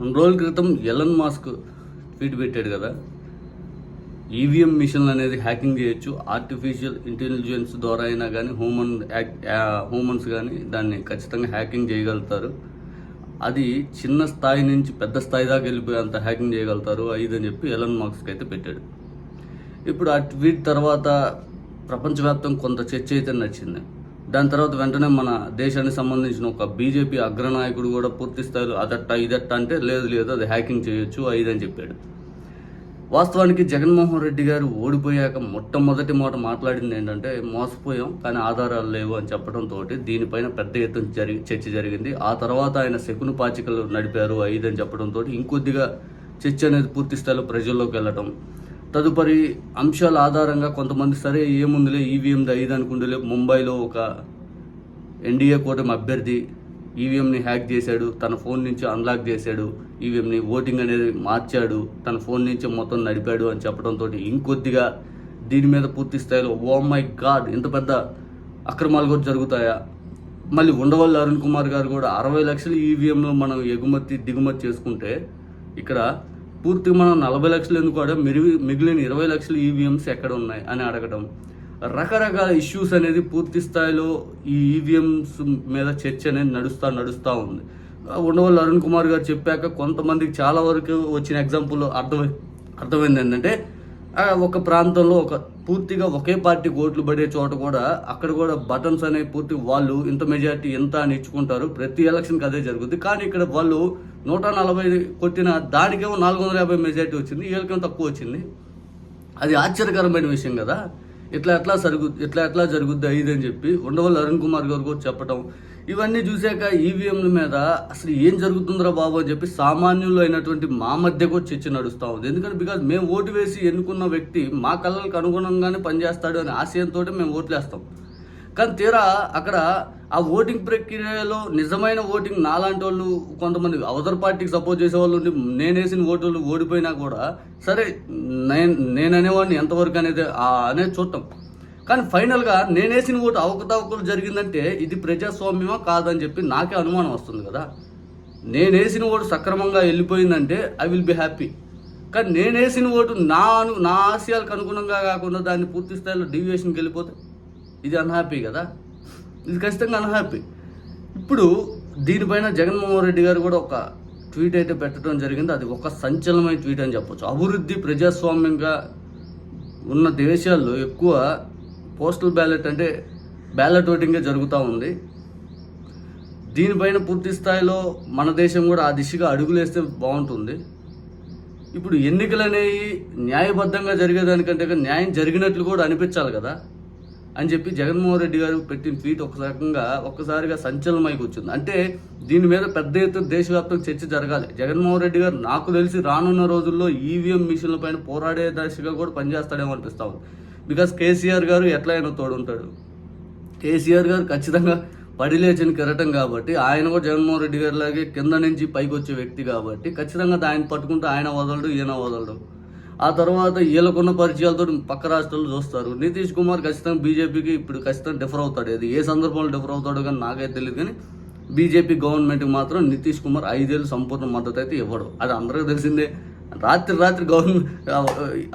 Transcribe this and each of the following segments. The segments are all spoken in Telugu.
రెండు రోజుల క్రితం ఎలన్ మాస్క్ ట్వీట్ పెట్టాడు కదా. ఈవీఎం మిషన్లు అనేది హ్యాకింగ్ చేయొచ్చు. ఆర్టిఫిషియల్ ఇంటెలిజెన్స్ ద్వారా అయినా కానీ హ్యూమన్ హ్యూమన్స్ కానీ దాన్ని ఖచ్చితంగా హ్యాకింగ్ చేయగలుగుతారు. అది చిన్న స్థాయి నుంచి పెద్ద స్థాయి దాకా వెళ్ళిపోయేంత హ్యాకింగ్ చేయగలుగుతారు. ఐదు అని చెప్పి ఎలన్ మాస్క్ అయితే పెట్టాడు. ఇప్పుడు ఆ ట్వీట్ తర్వాత ప్రపంచవ్యాప్తం కొంత చర్చ అయితే నచ్చింది. దాని తర్వాత వెంటనే మన దేశానికి సంబంధించిన ఒక బీజేపీ అగ్రనాయకుడు కూడా పూర్తి స్థాయిలో అదట్ట ఇదట్ట అంటే లేదు లేదు అది హ్యాకింగ్ చేయొచ్చు అయిదని అని చెప్పాడు. వాస్తవానికి జగన్మోహన్ రెడ్డి గారు ఓడిపోయాక మొట్టమొదటి మాట మాట్లాడింది ఏంటంటే మోసపోయాం కానీ ఆధారాలు లేవు అని చెప్పడంతో దీనిపైన పెద్ద ఎత్తున జరిగి చర్చ జరిగింది. ఆ తర్వాత ఆయన శకును పాచికలు నడిపారు ఐదు అని చెప్పడంతో ఇంకొద్దిగా చర్చ అనేది పూర్తి స్థాయిలో ప్రజల్లోకి వెళ్ళటం. తదుపరి అంశాల ఆధారంగా కొంతమంది సరే ఏముందిలే ఈవీఎంది ఐదు అనుకుంటలే ముంబైలో ఒక ఎన్డీఏ కూటమి అభ్యర్థి ఈవీఎంని హ్యాక్ చేశాడు తన ఫోన్ నుంచి అన్లాక్ చేశాడు ఈవీఎంని ఓటింగ్ అనేది మార్చాడు తన ఫోన్ నుంచి మొత్తం నడిపాడు అని చెప్పడంతో ఇంకొద్దిగా దీని మీద పూర్తి స్థాయిలో ఓ మై గాడ్ ఇంత పెద్ద అక్రమాలు కూడా జరుగుతాయా? మళ్ళీ ఉండవల్లి అరుణ్ కుమార్ గారు కూడా అరవై లక్షలు ఈవీఎంలో మనం ఎగుమతి దిగుమతి చేసుకుంటే ఇక్కడ పూర్తిగా మనం నలభై లక్షలు ఎందుకు కూడా మిరిగి మిగిలిన ఇరవై లక్షలు ఈవీఎంస్ ఎక్కడ ఉన్నాయి అని అడగడం రకరకాల ఇష్యూస్ అనేది పూర్తి స్థాయిలో ఈ ఈవీఎంస్ మీద చర్చ అనేది నడుస్తూ నడుస్తూ ఉంది. ఉండవల్లి అరుణ్ కుమార్ గారు చెప్పాక కొంతమందికి చాలా వరకు వచ్చిన ఎగ్జాంపుల్ అర్థమై అర్థమైంది ఏంటంటే ఒక ప్రాంతంలో ఒక పూర్తిగా ఒకే పార్టీ ఓట్లు పడే చోట కూడా అక్కడ కూడా బటన్స్ అనే పూర్తి వాళ్ళు ఇంత మెజారిటీ ఎంత అని ఇచ్చుకుంటారు. ప్రతి ఎలక్షన్కి అదే జరుగుతుంది కానీ ఇక్కడ వాళ్ళు నూట నలభై కొట్టిన దానికేమో నాలుగు వందల యాభై మెజారిటీ వచ్చింది. వీళ్ళకేమో తక్కువ వచ్చింది. అది ఆశ్చర్యకరమైన విషయం కదా. ఇట్లా ఎట్లా సరుగు ఇట్లా ఎట్లా జరుగుద్ది ఐదు అని చెప్పి ఉండవల్లి అరుణ్ కుమార్ గారు కూడా చెప్పడం ఇవన్నీ చూశాక ఈవీఎంల మీద అసలు ఏం జరుగుతుందిరా బాబు అని చెప్పి సామాన్యులు అయినటువంటి మా మధ్య కూడా చర్చ నడుస్తూ ఉంది. ఎందుకంటే బికాజ్ మేము ఓటు వేసి ఎన్నుకున్న వ్యక్తి మా కళ్ళకి అనుగుణంగానే పనిచేస్తాడు అనే ఆశయంతో మేము ఓట్లు వేస్తాం. కానీ తీరా అక్కడ ఆ ఓటింగ్ ప్రక్రియలో నిజమైన ఓటింగ్ నాలాంటి వాళ్ళు కొంతమంది అవతల పార్టీకి సపోర్ట్ చేసే వాళ్ళు ఉండి నేను వేసిన ఓడిపోయినా కూడా సరే నేను నేననేవాడిని ఎంతవరకు అనేది అనేది చూడటం కానీ ఫైనల్గా నేనేసిన ఓటు అవకతవకలు జరిగిందంటే ఇది ప్రజాస్వామ్యమా కాదని చెప్పి నాకే అనుమానం వస్తుంది కదా. నేనేసిన ఓటు సక్రమంగా వెళ్ళిపోయిందంటే ఐ విల్ బి హ్యాపీ కానీ నేనేసిన ఓటు నా అను నా ఆశయాలకు అనుగుణంగా కాకుండా దాన్ని పూర్తి స్థాయిలో డివియేషన్కి వెళ్ళిపోతే ఇది అన్హ్యాపీ కదా. ఇది ఖచ్చితంగా అన్హ్యాపీ ఇప్పుడు దీనిపైన జగన్మోహన్ రెడ్డి గారు కూడా ఒక ట్వీట్ అయితే పెట్టడం జరిగింది. అది ఒక సంచలనమైన ట్వీట్ అని చెప్పొచ్చు. అభివృద్ధి ప్రజాస్వామ్యంగా ఉన్న దేశాల్లో ఎక్కువ పోస్టల్ బ్యాలెట్ అంటే బ్యాలెట్ ఓటింగే జరుగుతూ ఉంది. దీనిపైన పూర్తి స్థాయిలో మన దేశం కూడా ఆ దిశగా అడుగులేస్తే బాగుంటుంది. ఇప్పుడు ఎన్నికలు అనేవి న్యాయబద్ధంగా జరిగేదానికంటే న్యాయం జరిగినట్లు కూడా అనిపించాలి కదా అని చెప్పి జగన్మోహన్ రెడ్డి గారు పెట్టిన ట్వీట్ ఒక రకంగా ఒక్కసారిగా సంచలనమైకి వచ్చింది. అంటే దీని మీద పెద్ద ఎత్తున దేశవ్యాప్తంగా చర్చ జరగాలి. జగన్మోహన్ రెడ్డి గారు నాకు తెలిసి రానున్న రోజుల్లో ఈవీఎం మిషన్ల పైన పోరాడే దశగా కూడా పనిచేస్తాడేమో అనిపిస్తా ఉంది. బికాస్ కేసీఆర్ గారు ఎట్లయినా తోడుంటాడు. కేసీఆర్ గారు ఖచ్చితంగా పడిలేచిన కిరటం కెరటం కాబట్టి ఆయన కూడా జగన్మోహన్ రెడ్డి గారి లాగే కింద నుంచి పైకి వచ్చే వ్యక్తి కాబట్టి ఖచ్చితంగా ఆయన పట్టుకుంటే ఆయన వదలడు ఈయన వదలడు. ఆ తర్వాత వీళ్ళకున్న పరిచయాలతో పక్క రాష్ట్రాలు చూస్తారు. నితీష్ కుమార్ ఖచ్చితంగా బీజేపీకి ఇప్పుడు ఖచ్చితంగా డిఫర్ అవుతాడు. అది ఏ సందర్భంలో డిఫర్ అవుతాడో కానీ నాకైతే తెలియదు కానీ బీజేపీ గవర్నమెంట్కి మాత్రం నితీష్ కుమార్ ఐదేళ్ళు సంపూర్ణ మద్దతు అయితే ఇవ్వడు. అది అందరికీ తెలిసిందే. రాత్రి రాత్రి గవర్నమెంట్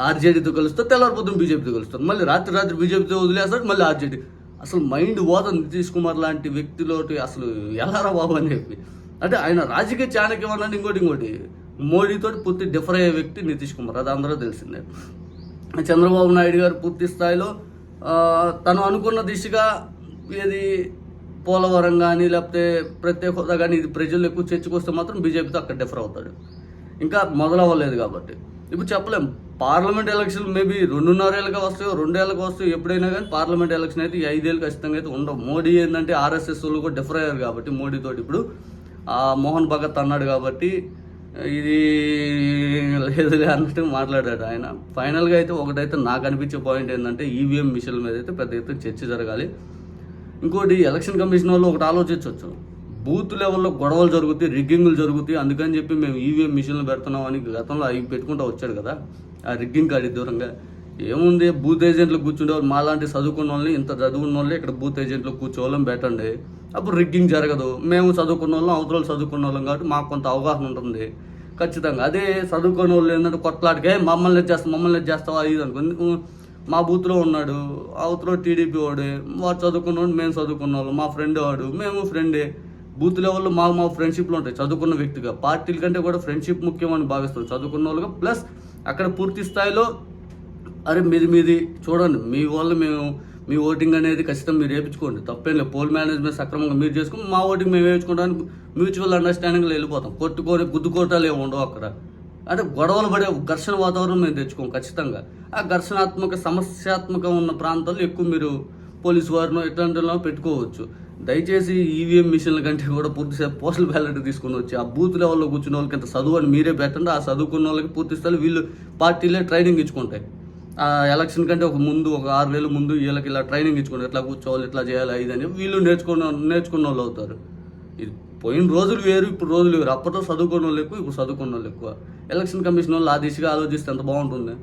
ఆర్జేడీతో కలుస్తారు తెల్లవారిపోతుంది బీజేపీతో కలుస్తారు మళ్ళీ రాత్రి రాత్రి బీజేపీతో వదిలేస్తాడు మళ్ళీ ఆర్జేడీ. అసలు మైండ్ పోతుంది నితీష్ కుమార్ లాంటి వ్యక్తిలోటి అసలు ఎలారా బాబు అని చెప్పి. అంటే ఆయన రాజకీయ చాణక్యం అన్నాడు ఇంకోటి ఇంకోటి. మోడీతో పూర్తి డిఫర్ అయ్యే వ్యక్తి నితీష్ కుమార్ అది అందరూ తెలిసిందే. చంద్రబాబు నాయుడు గారు పూర్తి స్థాయిలో తను అనుకున్న దిశగా ఏది పోలవరం కానీ లేకపోతే ప్రత్యేక హోదా కానీ ఇది ప్రజలు ఎక్కువ చర్చకొస్తే మాత్రం బీజేపీతో అక్కడ డిఫర్ అవుతాడు. ఇంకా మొదలవ్వలేదు కాబట్టి. ఇప్పుడు చెప్పలేం. పార్లమెంట్ ఎలక్షన్ మేబీ రెండున్నరేళ్ళకి వస్తాయో రెండేళ్ళకి వస్తాయో ఎప్పుడైనా కానీ పార్లమెంట్ ఎలక్షన్ అయితే ఈ ఐదేళ్ళు ఖచ్చితంగా అయితే ఉండవు. మోడీ ఏంటంటే ఆర్ఎస్ఎస్ వాళ్ళు కూడా డిఫర్ అయ్యారు కాబట్టి మోడీతో ఇప్పుడు ఆ, మోహన్ భగత్ అన్నాడు కాబట్టి ఇది లేదులే అన్నట్టు మాట్లాడాడు ఆయన. ఫైనల్గా అయితే ఒకటైతే నాకు అనిపించే పాయింట్ ఏంటంటే ఈవీఎం మిషన్ల మీద అయితే పెద్ద ఎత్తున చర్చ జరగాలి. ఇంకోటి ఎలక్షన్ కమిషన్ వాళ్ళు ఒకటి ఆలోచించవచ్చు బూత్ లెవెల్లో గొడవలు జరుగుతాయి రిగ్గింగ్లు జరుగుతాయి. అందుకని చెప్పి మేము ఈవీఎం మిషన్లు పెడుతున్నాం అని గతంలో అవి పెట్టుకుంటూ వచ్చాడు కదా ఆ రిగ్గింగ్ కాడి దూరంగా. ఏముంది బూత్ ఏజెంట్లు కూర్చుండేవారు మాలాంటి చదువుకున్న వాళ్ళని ఇంత చదువుకున్న వాళ్ళని ఇక్కడ బూత్ ఏజెంట్లు కూర్చోవాలని పెట్టండి. అప్పుడు రిగ్గింగ్ జరగదు. మేము చదువుకున్న వాళ్ళం అవతల వాళ్ళు చదువుకున్న వాళ్ళం కాబట్టి మాకు కొంత అవగాహన ఉంటుంది. ఖచ్చితంగా. అదే చదువుకునే వాళ్ళు ఏంటంటే కొట్లాడికే మమ్మల్ని చేస్తాం మమ్మల్ని చేస్తావా ఇది అనుకుంది మా బూత్లో ఉన్నాడు అవతలో టీడీపీ వాడు వాడు చదువుకున్నవాడు మేము చదువుకున్న వాళ్ళు మా ఫ్రెండ్ వాడు మేము ఫ్రెండే. బూత్ లెవెల్లో మా మా ఫ్రెండ్షిప్లు ఉంటాయి. చదువుకున్న వ్యక్తిగా. పార్టీల కంటే కూడా ఫ్రెండ్షిప్ ముఖ్యమని భావిస్తాం చదువుకున్న వాళ్ళుగా. ప్లస్ అక్కడ పూర్తి స్థాయిలో అరే మీది మీది చూడండి. మీ వాళ్ళు మేము మీ ఓటింగ్ అనేది ఖచ్చితంగా మీరు వేయించుకోండి. తప్పేం లేదు. పోల్ మేనేజ్మెంట్ సక్రమంగా మీరు చేసుకుని మా ఓటింగ్ మేము వేయించుకోవడానికి మ్యూచువల్ అండర్స్టాండింగ్లో వెళ్ళిపోతాం. కొట్టుకొని గుద్దుకోటాలు ఏమి ఉండవు అక్కడ. అంటే గొడవలు పడే ఘర్షణ వాతావరణం మేము తెచ్చుకోం ఖచ్చితంగా. ఆ ఘర్షణాత్మక సమస్యాత్మక ఉన్న ప్రాంతాల్లో ఎక్కువ మీరు పోలీసు వారినో ఇట్లాంటి పెట్టుకోవచ్చు. దయచేసి ఈవీఎం మిషన్ల కంటే కూడా పూర్తి పోస్టల్ బ్యాలెట్ తీసుకుని వచ్చి ఆ బూత్ లెవెల్లో కూర్చున్న వాళ్ళకి ఇంత చదువు అని మీరే పెట్టండి. ఆ చదువుకున్న వాళ్ళకి పూర్తి వీళ్ళు పార్టీలే ట్రైనింగ్ ఇచ్చుకుంటాయి. ఆ ఎలక్షన్ కంటే ఒక ముందు ఒక ఆరు వేలు ముందు వీళ్ళకి ఇలా ట్రైనింగ్ ఇచ్చుకుంటారు. ఎట్లా కూర్చోవాలి ఎట్లా చేయాలి ఇదని వీళ్ళు నేర్చుకున్న నేర్చుకున్న వాళ్ళు అవుతారు. ఇది పోయిన రోజులు వేరు ఇప్పుడు రోజులు వేరు. అప్పట్లో చదువుకున్న వాళ్ళు ఎక్కువ ఇప్పుడు చదువుకున్న వాళ్ళు ఎక్కువ. ఎలక్షన్ కమిషన్ వాళ్ళు ఆ దిశగా ఆలోచిస్తే ఎంత బాగుంటుంది?